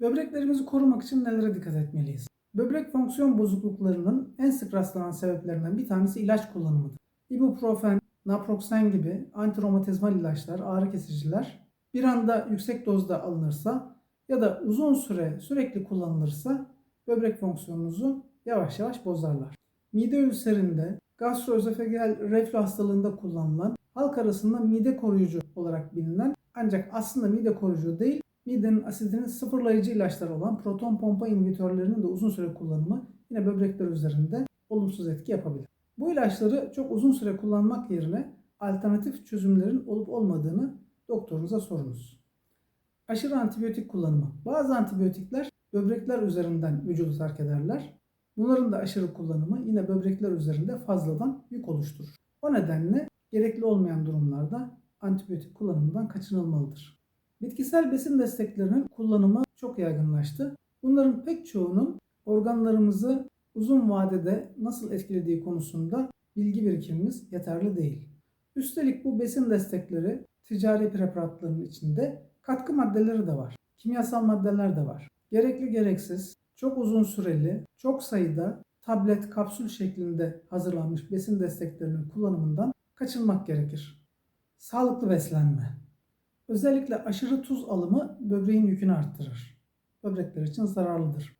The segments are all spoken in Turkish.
Böbreklerimizi korumak için nelere dikkat etmeliyiz? Böbrek fonksiyon bozukluklarının en sık rastlanan sebeplerinden bir tanesi ilaç kullanımıdır. İbuprofen, naproxen gibi antiromatizmal ilaçlar, ağrı kesiciler bir anda yüksek dozda alınırsa ya da uzun süre sürekli kullanılırsa böbrek fonksiyonunuzu yavaş yavaş bozarlar. Mide ülserinde, gastroözofagel reflü hastalığında kullanılan halk arasında mide koruyucu olarak bilinen ancak aslında mide koruyucu değil, midenin asidini sıfırlayıcı ilaçlar olan proton pompa inhibitörlerinin de uzun süre kullanımı yine böbrekler üzerinde olumsuz etki yapabilir. Bu ilaçları çok uzun süre kullanmak yerine alternatif çözümlerin olup olmadığını doktorunuza sorunuz. Aşırı antibiyotik kullanımı. Bazı antibiyotikler böbrekler üzerinden vücudu terk ederler. Bunların da aşırı kullanımı yine böbrekler üzerinde fazladan yük oluşturur. O nedenle gerekli olmayan durumlarda antibiyotik kullanımından kaçınılmalıdır. Bitkisel besin desteklerinin kullanımı çok yaygınlaştı. Bunların pek çoğunun organlarımızı uzun vadede nasıl etkilediği konusunda bilgi birikimimiz yeterli değil. Üstelik bu besin destekleri ticari preparatların içinde katkı maddeleri de var. Kimyasal maddeler de var. Gerekli gereksiz, çok uzun süreli, çok sayıda tablet, kapsül şeklinde hazırlanmış besin desteklerinin kullanımından kaçınmak gerekir. Sağlıklı beslenme. Özellikle aşırı tuz alımı böbreğin yükünü arttırır. Böbrekler için zararlıdır.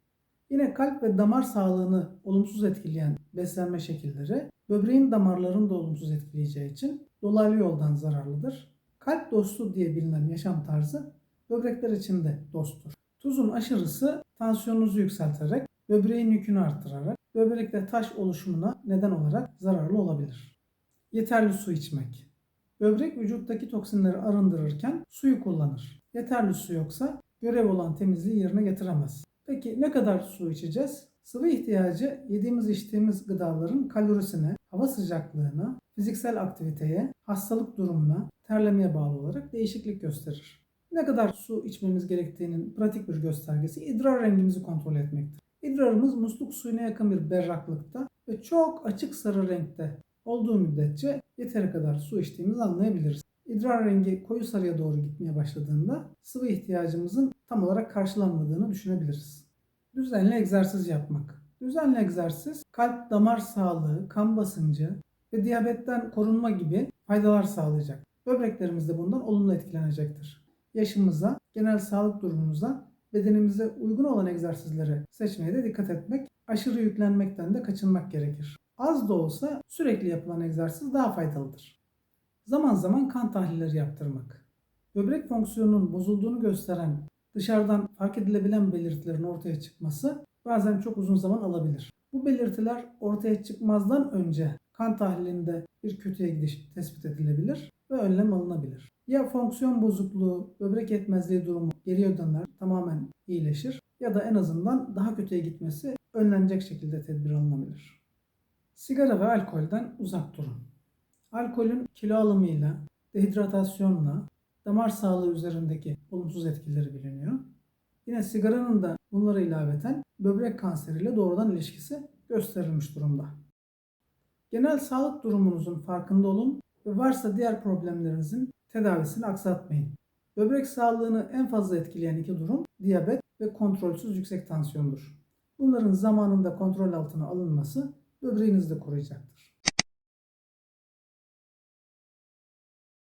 Yine kalp ve damar sağlığını olumsuz etkileyen beslenme şekilleri böbreğin damarlarını da olumsuz etkileyeceği için dolaylı yoldan zararlıdır. Kalp dostu diye bilinen yaşam tarzı böbrekler için de dosttur. Tuzun aşırısı tansiyonunuzu yükselterek, böbreğin yükünü arttırarak, böbrekte taş oluşumuna neden olarak zararlı olabilir. Yeterli su içmek. Böbrek vücuttaki toksinleri arındırırken suyu kullanır. Yeterli su yoksa görev olan temizliği yerine getiremez. Peki ne kadar su içeceğiz? Sıvı ihtiyacı yediğimiz içtiğimiz gıdaların kalorisine, hava sıcaklığına, fiziksel aktiviteye, hastalık durumuna, terlemeye bağlı olarak değişiklik gösterir. Ne kadar su içmemiz gerektiğinin pratik bir göstergesi idrar rengimizi kontrol etmektir. İdrarımız musluk suyuna yakın bir berraklıkta ve çok açık sarı renkte olduğu müddetçe yeteri kadar su içtiğimizi anlayabiliriz. İdrar rengi koyu sarıya doğru gitmeye başladığında sıvı ihtiyacımızın tam olarak karşılanmadığını düşünebiliriz. Düzenli egzersiz yapmak. Düzenli egzersiz kalp damar sağlığı, kan basıncı ve diyabetten korunma gibi faydalar sağlayacak. Böbreklerimiz de bundan olumlu etkilenecektir. Yaşımıza, genel sağlık durumumuza, bedenimize uygun olan egzersizleri seçmeye de dikkat etmek, aşırı yüklenmekten de kaçınmak gerekir. Az da olsa sürekli yapılan egzersiz daha faydalıdır. Zaman zaman kan tahlilleri yaptırmak. Böbrek fonksiyonunun bozulduğunu gösteren dışarıdan fark edilebilen belirtilerin ortaya çıkması bazen çok uzun zaman alabilir. Bu belirtiler ortaya çıkmazdan önce kan tahlilinde bir kötüye gidiş tespit edilebilir ve önlem alınabilir. Ya fonksiyon bozukluğu, böbrek yetmezliği durumu geriye döner, tamamen iyileşir ya da en azından daha kötüye gitmesi önlenecek şekilde tedbir alınabilir. Sigara ve alkolden uzak durun. Alkolün kilo alımıyla, dehidratasyonla, damar sağlığı üzerindeki olumsuz etkileri biliniyor. Yine sigaranın da bunlara ilaveten böbrek kanseriyle doğrudan ilişkisi gösterilmiş durumda. Genel sağlık durumunuzun farkında olun ve varsa diğer problemlerinizin tedavisini aksatmayın. Böbrek sağlığını en fazla etkileyen iki durum diyabet ve kontrolsüz yüksek tansiyondur. Bunların zamanında kontrol altına alınması böbreğiniz de koruyacaktır.